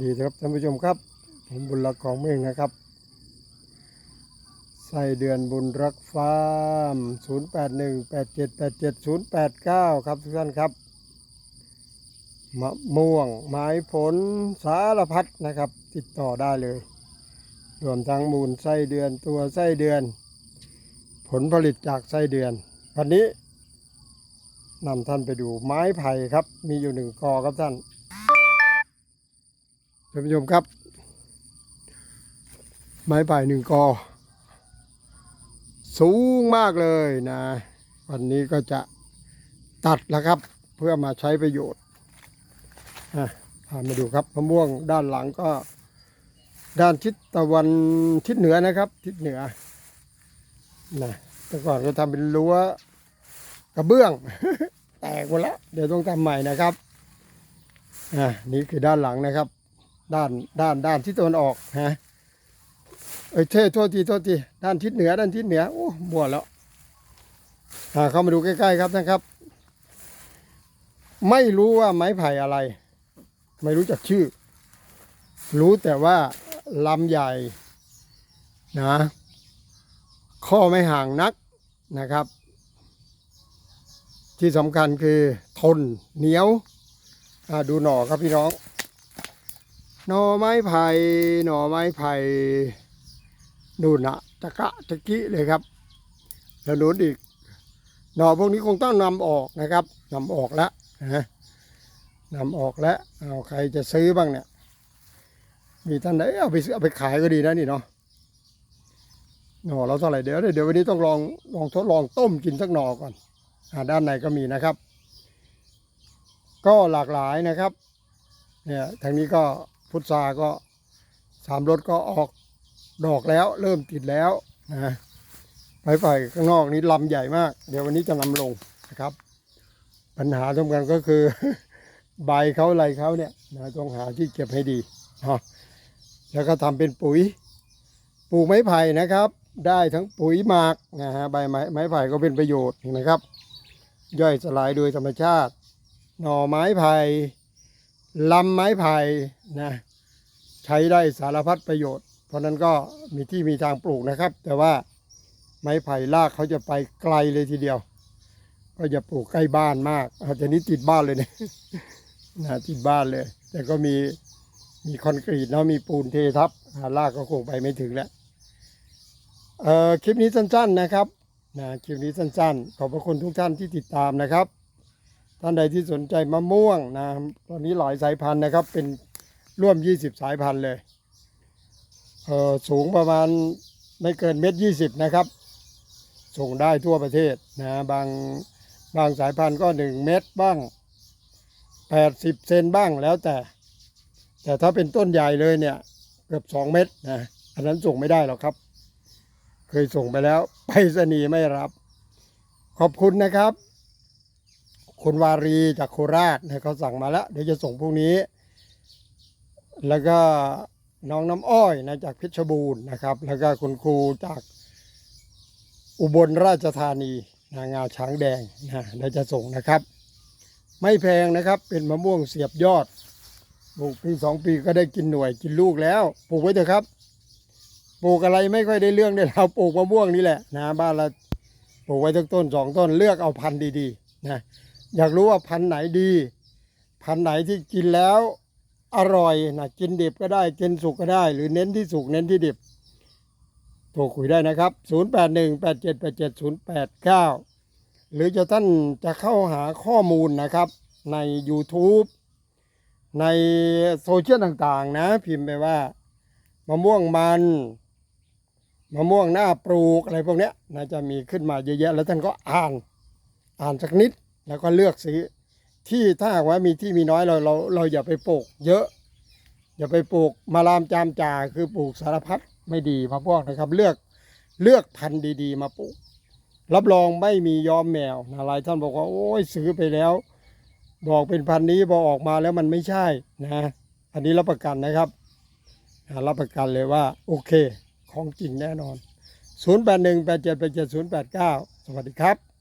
ดีครับท่านผู้ชมครับ ผมบุญรักของเมืองนะครับไส้เดือนบุญรักฟาร์ม 0818787089 ครับทุกท่านครับมะม่วงไม้ผลสารพัดนะครับ ติดต่อได้เลย รวมทั้งมูลไส้เดือนตัวไส้เดือน ผลผลิตจากไส้เดือน วันนี้นำท่านไปดูไม้ไผ่ครับ มีอยู่หนึ่งกอครับท่าน ท่านผู้ชมครับ ไม้ไผ่หนึ่งกอ สูงมากเลยนะ วันนี้ก็จะตัดแล้วครับ เพื่อมาใช้ประโยชน์อะพามาดูครับมะม่วงด้านหลังก็ ด้านทิศตะวันทิศเหนือนะครับ ทิศเหนือนะแต่ก่อนก็ทำเป็นรั้วกระเบื้อง แตกหมดแล้ว เดี๋ยวต้องทำใหม่นะครับอะนี่คือด้านหลังนะครับ ด้านด้านด้านทิศตะวันออกฮะเอ้ยเท่โทษทีโทษทีด้านทิศเหนือด้านทิศเหนือโอ้บัวแล้วอ่าเข้ามาดูใกล้ๆครับนะครับ ไม่รู้ว่าไม้ไผ่อะไร ไม่รู้จักชื่อ รู้แต่ว่าลำใหญ่นะข้อไม่ห่างนักนะครับ ที่สำคัญคือทนเหนียวดูหน่อครับพี่น้อง หน่อไม้ไผ่หน่อไม้ไผ่นู่นนะตะกะตะกี้เลยครับ แล้วนู้นอีก หน่อพวกนี้คงต้องนำออกนะครับนำออกแล้วนะนำออกแล้วเอาใครจะซื้อบ้างเนี่ย มีท่านไหนเอาไปซื้อเอาไปขายก็ดีนะนี่เนาะหน่อเราเท่าไหร่เดี๋ยวเดี๋ยววันนี้ต้องลองลองทดลองต้มกินสักหน่อก่อนอด้านในก็มีนะครับ ก็หลากหลายนะครับ เนี่ยทางนี้ก็ พุทราก็สามรถก็ออกดอกแล้ว เริ่มติดแล้วนะไปไฟข้างนอกนี้ลำใหญ่มาก เดี๋ยววันนี้จะนำลงนะครับ ปัญหาสำคัญก็คือ ใบเขาอะไรเขาเนี่ยนะต้องหาที่เก็บให้ดีเนาะแล้วก็ทำเป็นปุ๋ยปลูกไม้ไผ่นะครับ ได้ทั้งปุ๋ยหมักนะฮะใบไม้ไม้ไผ่ก็เป็นประโยชน์นไหมครับ ย่อยสลายโดยธรรมชาติ หน่อไม้ไผ่ ลำไม้ไผ่นะใช้ได้สารพัดประโยชน์ เพราะนั้นก็มีที่มีทางปลูกนะครับ แต่ว่าไม้ไผ่รากเขาจะไปไกลเลยทีเดียว ก็จะปลูกใกล้บ้านมากอาจจะนี้ติดบ้านเลยเนี่ยนะติดบ้านเลย แต่ก็มีมีคอนกรีตเนาะมีปูนเททับอ่ารากก็คงไปไม่ถึงแล้วเอ่อคลิปนี้สั้น ๆนะครับนะคลิปนี้สั้นๆ ขอบพระคุณทุกท่านที่ติดตามนะครับ ท่านใดที่สนใจมะม่วงนะตอนนี้หลายสายพันธุ์นะครับ เป็นร่วม 20 สายพันธุ์เลยเอ่อสูงประมาณไม่เกินเม็ดยี่สิบนะครับ ส่งได้ทั่วประเทศนะบางบางสายพันธุ์ก็ 1 เม็ดบ้าง 80 เซนบ้างแล้วแต่ แต่ถ้าเป็นต้นใหญ่เลยเนี่ยเกือบ 2 เม็ดนะอันนั้นส่งไม่ได้หรอกครับ เคยส่งไปแล้วไปรษณีย์ไม่รับ ขอบคุณนะครับ คุณวารีจากโคราชนะเขาสั่งมาแล้ว เดี๋ยวจะส่งพรุ่งนี้ แล้วก็น้องน้ำอ้อยนะจากเพชรบูรณ์นะครับ แล้วก็คุณครูจากอุบลราชธานีนางาช้างแดงนะเดี๋ยวจะส่งนะครับ ไม่แพงนะครับเป็นมะม่วงเสียบยอดปลูกปีสองปีก็ได้กินหน่วยกินลูกแล้วปลูกไว้เถอะครับปลูกอะไรไม่ค่อยได้เรื่องได้เราปลูกมะม่วงนี่แหละนะบ้านเราปลูกไว้ทั้งต้นสองต้นเลือกเอาพันธุ์ดีๆนะ อยากรู้ว่าพันธุ์ไหนดี พันธุ์ไหนที่กินแล้วอร่อยนะกินดิบก็ได้กินสุกก็ได้ หรือเน้นที่สุกเน้นที่ดิบโทรคุยได้นะครับ 0818778089 หรือจะท่านจะเข้าหาข้อมูลนะครับ ใน YouTube ในโซเชียลต่างๆ นะ พิมพ์ไปว่ามะม่วงมันมะม่วงหน้าปลูกอะไรพวกเนี้ยนะจะมีขึ้นมาเยอะแยะ แล้วท่านก็อ่าน อ่านสักนิด แล้วก็เลือกซื้อ ที่ถ้าหากว่ามีที่มีน้อยเราเราเราอย่าไปปลูก เยอะ อย่าไปปลูกมาลามจามจ่าคือปลูกสารพัดไม่ดีมาพวกนะครับ เลือกเลือกพันธุ์ดี ๆ มาปลูก รับรองไม่มียอมแมวนะหลายท่านบอกว่าโอ้ยซื้อไปแล้ว บอกเป็นพันธุ์นี้พอออกมาแล้วมันไม่ใช่นะอันนี้รับประกันนะครับรับประกันเลยว่าโอเคของจริงแน่นอน 0818787089 สวัสดีครับ